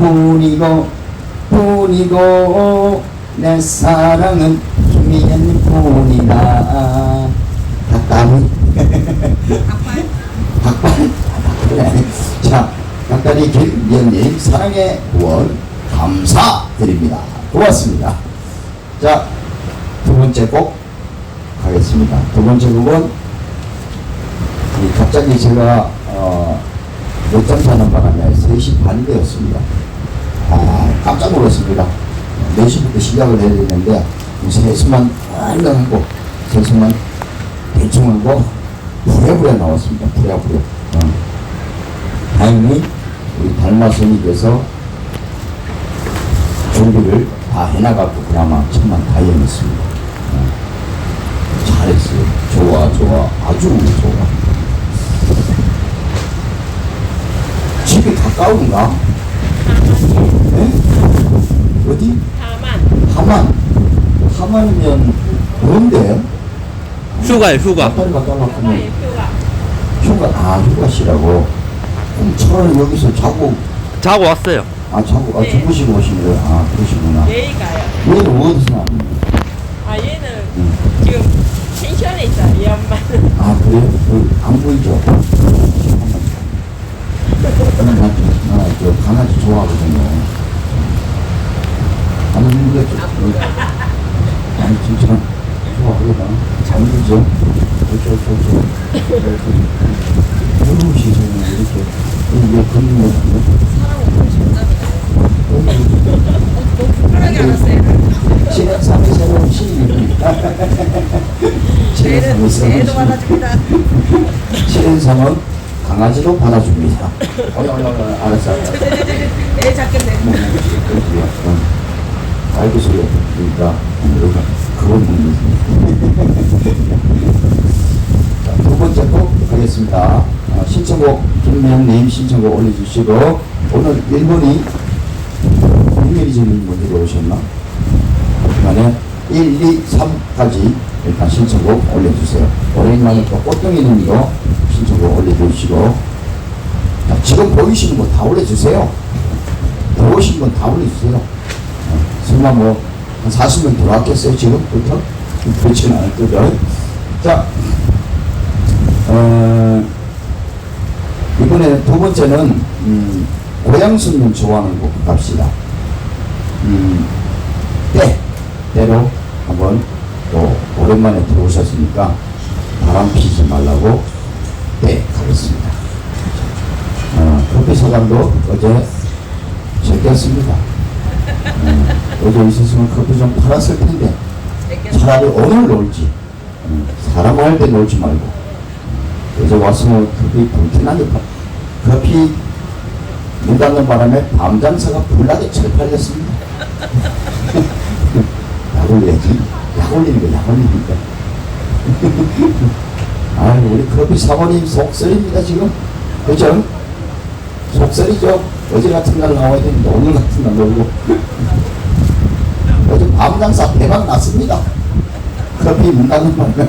뿐이고 뿐이고 내 사랑은 희미한 뿐이다. 닭다리. 닭발. 그래 자 닭다리 김연님 사랑의 후원 감사드립니다. 고맙습니다. 자 두 번째 곡 가겠습니다. 두 번째 곡은 이 갑자기 제가 어, 늦잠 자는 바람에 3시 반이 되었습니다. 아, 깜짝 놀랐습니다. 4시부터 시작을 해야 되는데, 세수만 얼른 하고, 세수만 대충 하고, 부랴부랴 나왔습니다. 부랴부랴. 어. 다행히 우리 달마선이께서 준비를 다 해나가고, 그나마 천만 다행이었습니다. 어. 잘했어요. 좋아, 좋아. 아주 좋아. 집이 가까운가? 네? 어디? 다만 하만. 하만이면 뭔데? 휴가요 휴가 앞다리 갔다 휴가 놨구만. 휴가 휴가, 아, 휴가시라고. 그럼 차라리 여기서 자고, 자고 왔어요 아, 자고, 아, 네. 주무시고 오신 거예요? 아, 그러시구나. 내일 가요. 얘는 어디서 나왔는 아 얘는 응. 지금 펜션에 있어 이 엄마는. 아, 그래요? 그, 안 보이죠? 잠깐만. 나, 저- 나, 저, 강아지 좋아하거든요. 아니, 근데, 저, 저, 아니, 진짜, 좋아하거든. 잘 보죠? 저, 저, 저, 저. 너무 시선이 이렇게, 이게 걷는 편하게 알았어요. 거. 신의 삶의 새로운 시입니다. 신의 삶의 새로운 강아지로 받아줍니다. 어이, 어이, 어이, 알았어, 알았어. 내 작겠네. 뭐, 그렇지요. 응. 알고 소리가 그러니까 우리가 그걸 묻는 자, 두 번째 곡 하겠습니다. 어, 신청곡 김명님 신청곡 올려주시고 오늘 1번이 김메리저님 먼저 들어오셨나? 그만에 1, 2, 3까지 일단 신청곡 올려주세요. 오랜만에 또 꽃등이 님도 자, 지금 보이시는 거 다 올려주세요. 들어오신 건다 올려주세요. 어, 설마 뭐, 한 40명 들어왔겠어요, 지금부터? 그렇지는 않을 거죠. 자, 어, 이번에 두 번째는, 음, 고향순님 좋아하는 곡 갑시다. 음, 때, 때로 한번 또 오랜만에 들어오셨으니까 바람 피지 말라고 때 가겠습니다. 어, 커피 소감도 어제 제꼈습니다. 어, 어제 있었으면 커피 좀 팔았을 텐데 차라리 오늘 놀지 어, 사람 할 때 놀지 말고 어, 어제 왔으면 커피 불티나게 파- 커피 문 닫는 바람에 밤 장사가 불나게 잘 팔렸습니다. 약 올려야지. 약 올리는 거, 약 올리니까. 아유, 우리 커피 사모님 속설입니다, 지금. 그죠? 속설이죠. 어제 같은 날 나와야 되는데 오늘 같은 날 놀고. 어제 밤 장사 대박 났습니다. 커피 문 닫는 바람에.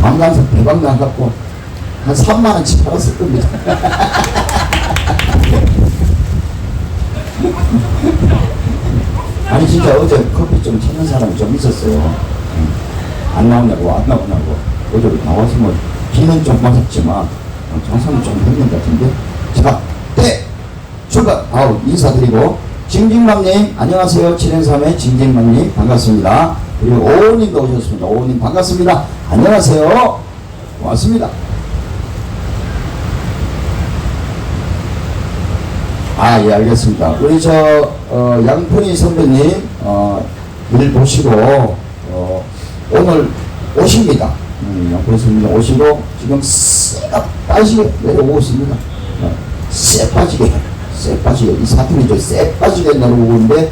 밤 장사 대박 나갖고 한 3만원치 팔았을 겁니다. 아니 진짜 어제 커피 좀 찾는 사람이 좀 있었어요. 응. 안 나오냐고 안 나오냐고. 어제 나와서 뭐 비는 좀 맞았지만 어, 장사는 좀 했는 것 같은데? 자, 때 출발. 아우 인사드리고. 징징맘님 안녕하세요. 7년3의 징징맘님 반갑습니다. 그리고 오호님도 오셨습니다. 오호님 반갑습니다. 안녕하세요. 고맙습니다. 아, 예, 알겠습니다. 우리 저, 어, 양푼이 선배님, 어, 일 보시고, 어, 오늘 오십니다. 음, 양푼이 선배님 오시고, 지금 쎄가 빠지게 내려오고 있습니다. 어, 쎄 빠지게, 쎄 빠지게, 이 사투리죠. 쎄 빠지게 내려오고 있는데,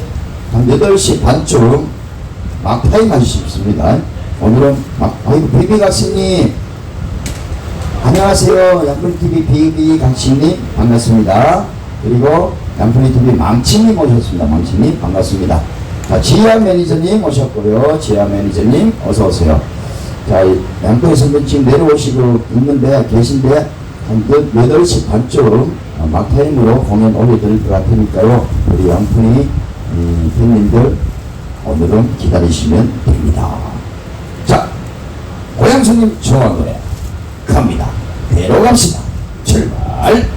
한 8시 반쯤 막타임 하십니다. 오늘은 막, 아이고, 비비 각신님, 안녕하세요. 양푼TV 비비 각신님, 반갑습니다. 그리고 양푼이 TV 망치님 오셨습니다. 망치님 반갑습니다. 자, 지하 매니저님 오셨고요. 지하 매니저님 어서 오세요. 자, 선배 지금 내려오시고 있는데 계신데 한 8시 반쯤 어, 막타임으로 공연 올려드릴 것 같으니까요. 우리 양푼이 음, 팬님들 오늘은 기다리시면 됩니다. 자, 고양수님 좋아하는 노래 갑니다. 배로 갑시다. 출발!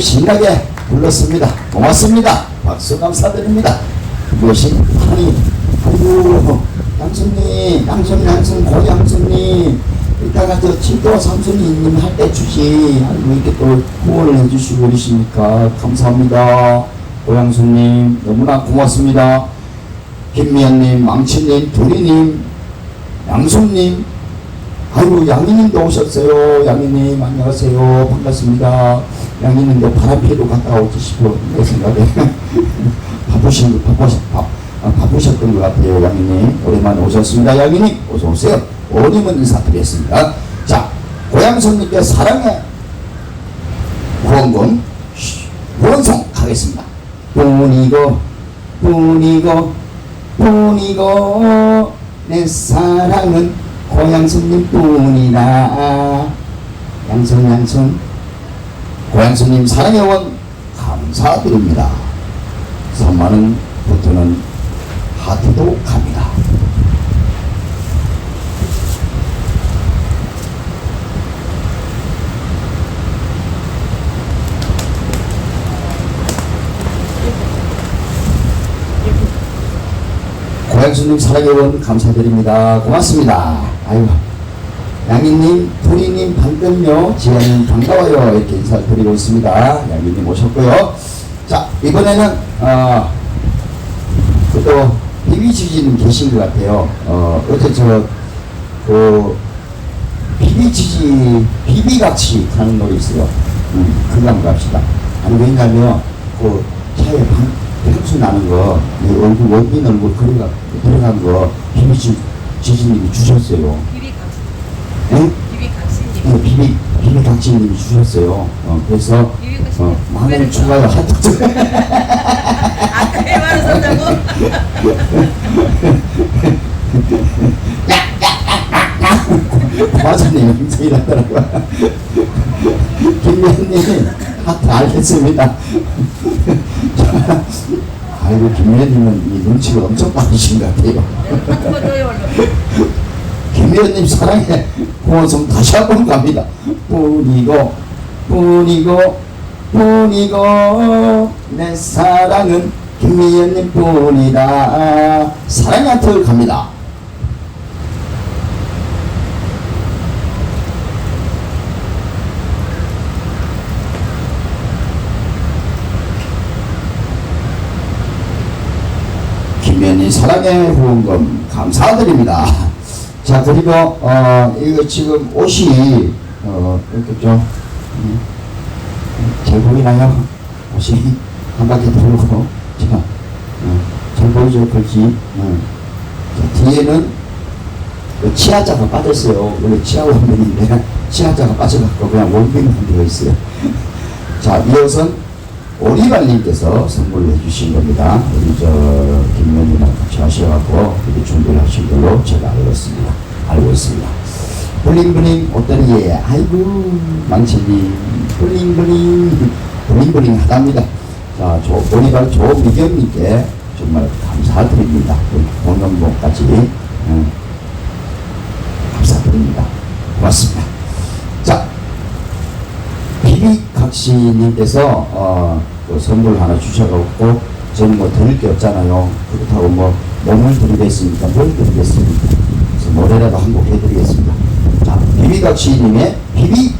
신나게 불렀습니다. 고맙습니다. 박수 감사드립니다. 그것이 아니 아이고 양손님 양손 양손 고양손님 이따가 저 칠도 삼손님 할 때 주지 아이고 이렇게 또 후원을 해주시고 그러십니까 감사합니다. 고양손님 너무나 고맙습니다. 김미연님 망치님 도리님 양손님 아이고 양이님도 오셨어요. 양이님 안녕하세요. 반갑습니다. 양이님도 바람피로 갔다 오시고 내 생각에 바쁘신 바쁘셨 바, 아, 바쁘셨던 것 같아요. 양이님 오랜만에 오셨습니다. 양이님 어서 오세요. 오님은 인사드리겠습니다. 자 고향손님께 사랑의 후원금 후원송 가겠습니다. 뿐이고 뿐이고 뿐이고 내 사랑은 고향손님 뿐이라 양손 양손 고향손님 사랑의 원 감사드립니다. 3만원 버튼은 하트도 갑니다. 고양수님 사랑해원 감사드립니다. 고맙습니다. 아유, 양희님, 도리님 반갑요. 지아님 반가워요. 이렇게 인사를 드리고 있습니다. 양희님 오셨고요. 자, 이번에는, 어, 또, 비비지지님 계신 것 같아요. 어, 어제 저, 그, 비비지지, 비비같이 하는 노래 있어요. 음, 그거 한번 갑시다. 아니, 왜냐면, 그, 차에 방, 향수 나는 거, 내 얼굴, 원빈 얼굴 그려가, 들어간 거, 비비지지님이 주셨어요. 비비 강신. 응? 비비. 네, 비비, 비비 강진님이 주셨어요. 어, 그래서. 어, 만원 추가요. 하트 아까 해마를 썼다고? 과장님 영상 일하더라고요. 김미연님, 하트 알겠습니다. 자, 아이고, 김미연님은 이 눈치가 엄청 빠르신 것 같아요. 해볼래. 김미연님 사랑해. 고원성 다시 한번 갑니다. 뿐이고, 뿐이고, 뿐이고, 내 사랑은 김미연님 뿐이다. 사랑의 하트 갑니다. 김현희 사랑의 후원금 감사드립니다. 자 그리고 어 이거 지금 옷이 어 이렇게 좀 음, 잘 보이나요? 옷이 한 바퀴 돌고 자, 어, 잘 보이죠 글씨 어. 자, 뒤에는 그 치아자가 빠졌어요. 원래 치아 원빈인데 치아자가 빠져갖고 그냥 원빈만 되어 있어요. 자, 이 옷은 오리발님께서 선물을 해주신 겁니다. 우리 저 김면이랑 같이 하셔갖고 이렇게 준비를 하신 걸로 제가 알고 있습니다. 알고 있습니다. 블링블링 옷다리에 아이고 망치님 블링블링 블링블링 하답니다. 자, 조, 오리발 조미경님께 정말 감사드립니다. 우리 공연복까지 음, 감사드립니다. 고맙습니다. 자, 비비각시님께서 어, 그 선물 하나 주셔갖고 저는 뭐 드릴 게 없잖아요. 그렇다고 뭐 몸을 드리겠습니까? 뭘 드리겠습니까? 그래서 노래라도 한 곡 해드리겠습니다. 자, 비비각 시님의 비비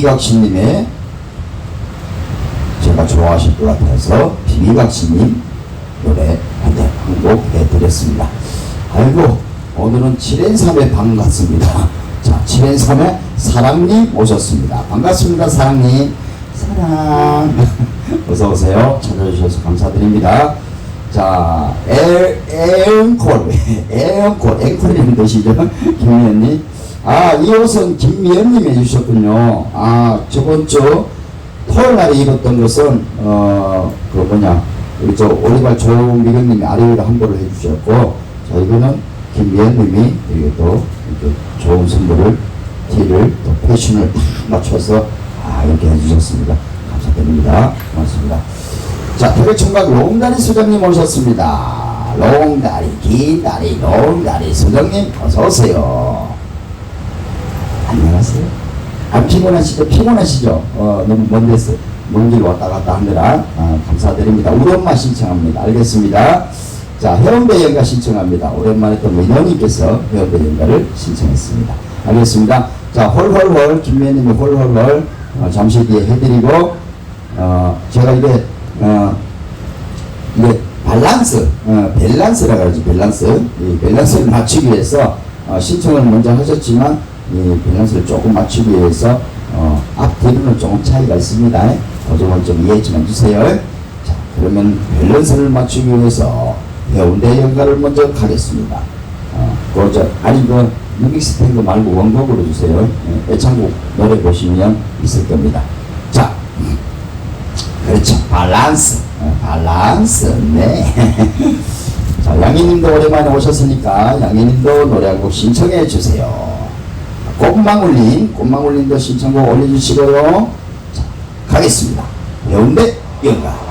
비비각시님의 제가 좋아하실 것 같아서 비비각시님 노래 한곡 해드렸습니다. 아이고 오늘은 7엔3의 방 같습니다. 자 7엔3의 사랑님 오셨습니다. 반갑습니다 사랑님. 사랑 어서 오세요. 찾아주셔서 감사드립니다. 자, 에, 에엉콜, 에엉콜, 앵콜이라는 뜻이죠. 김미연님. 아, 이 옷은 김미연님이 해주셨군요. 아, 저번 주 토요일 날에 입었던 것은, 어, 그 뭐냐, 우리 저 오리발 조미경님이 아래위로 한보를 해주셨고, 자, 이거는 김미연님이 이게 또 이렇게 좋은 선물을, 티를 또 패션을 딱 맞춰서, 아, 이렇게 해주셨습니다. 감사드립니다. 고맙습니다. 자, 태백 총각 롱다리 수장님 오셨습니다. 롱다리, 긴 다리, 롱다리 수장님 어서 오세요. 안녕하세요. 안 피곤하시죠? 피곤하시죠? 어, 너무 먼 데서 먼길 왔다 갔다 하느라 아, 감사드립니다. 우리 엄마 신청합니다. 알겠습니다. 자, 해운대 연가 신청합니다. 오랜만에 또 민호님께서 해운대 연가를 신청했습니다. 알겠습니다. 자, 홀홀홀 김미애님이 홀홀홀 어, 잠시 뒤에 해드리고 어, 제가 이게 어, 이게 밸런스, 어, 밸런스라고 하죠, 밸런스. 이 밸런스를 맞추기 위해서 어, 신청을 먼저 하셨지만 이 밸런스를 조금 맞추기 위해서 어, 앞 뒤로는 조금 차이가 있습니다. 그 점을 좀 이해 좀 해주세요. 자, 그러면 밸런스를 맞추기 위해서 해운대 연가를 먼저 가겠습니다. 어, 그저 아니 그 리믹스 된거 말고 원곡으로 주세요. 예, 애창곡 노래 보시면 있을 겁니다. 자, 그렇죠. 밸런스. 어, 밸런스. 네. 자, 양희님도 오랜만에 오셨으니까 양희님도 노래 한 곡 신청해 주세요. 꽃망울님, 꽃망울님도 신청곡 올려주시고요. 자, 가겠습니다. 해운대 연가.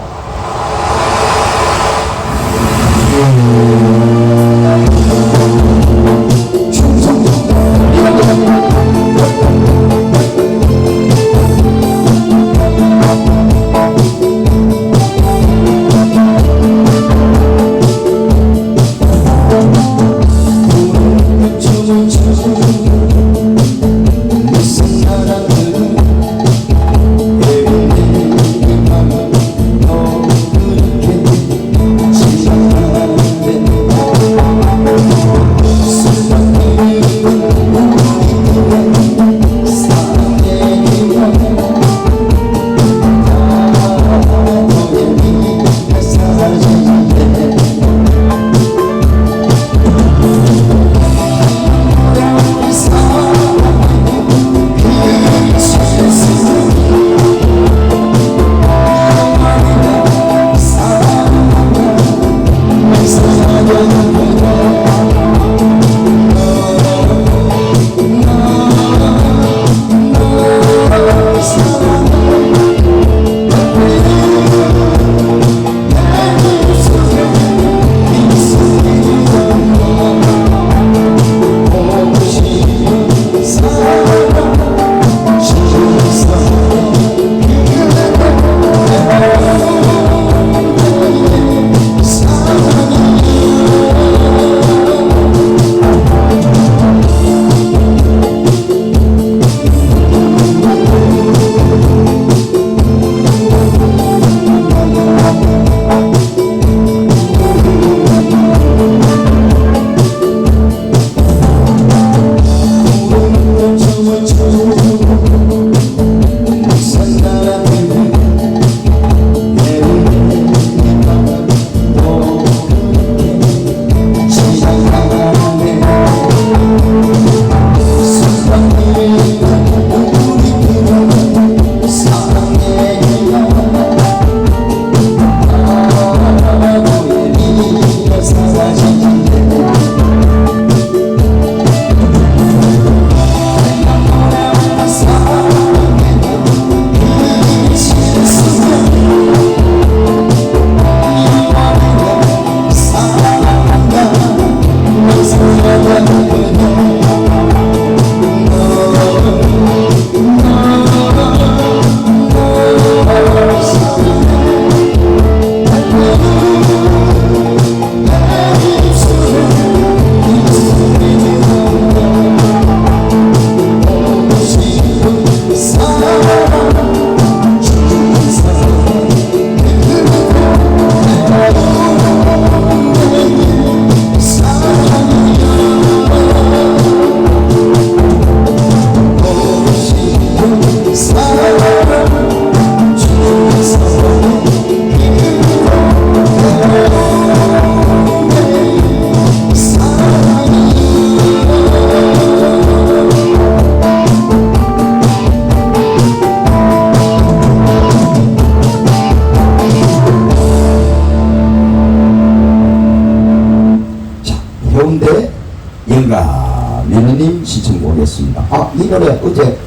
어디선가 며느님 신청곡 하겠습니다. 아, 이 노래 어제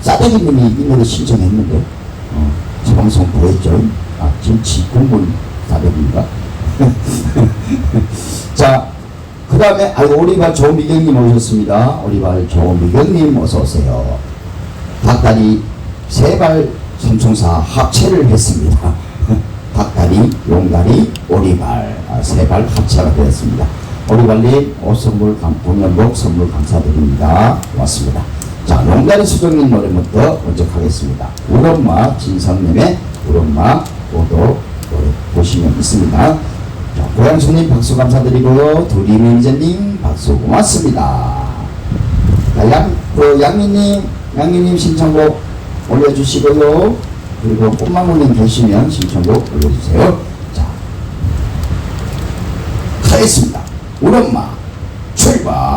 싸대기님이 이 노래 신청했는데, 어, 제 방송 보였죠? 아, 김치 국물 싸대기인가? 자, 그 다음에, 아이고, 오리발 조미경님 오셨습니다. 오리발 조미경님 어서오세요. 닭다리 세발 삼총사 합체를 했습니다. 닭다리, 용다리, 오리발 아, 세발 합체가 되었습니다. 오리발님 옷 선물 감, 공연복 선물 감사드립니다. 고맙습니다. 자, 용다리 수정님 노래부터 먼저 가겠습니다. 우리 엄마 진성님의 우리 엄마 오도 보시면 있습니다. 자, 고양수님 박수 감사드리고요. 두리민재님 박수 고맙습니다. 자, 양, 그 양미님, 양미님 신청곡 올려주시고요. 그리고 꽃망울님 계시면 신청곡 올려주세요. 자, 가겠습니다. 우리 엄마, 출발!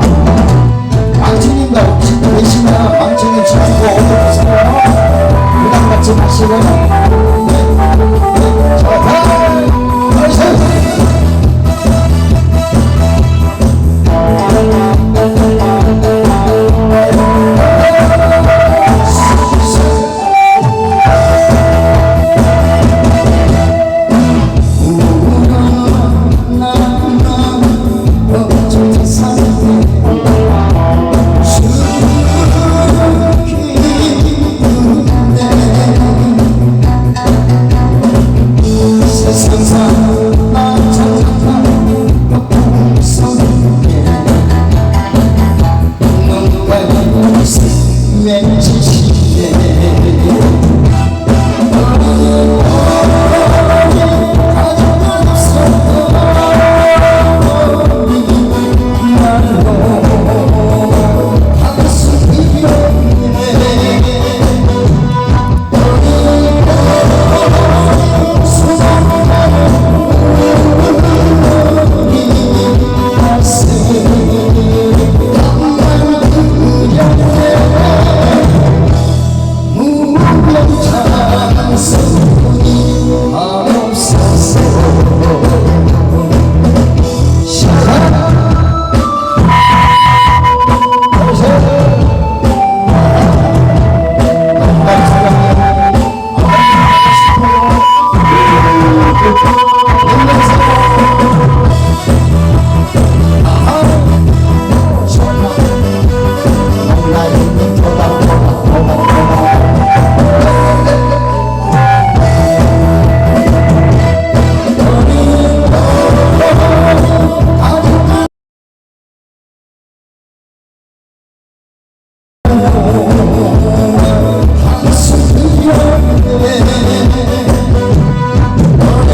망치님과 혹시 계시면 망치님 신청곡 올려주세요. 부담 갖지 마시고.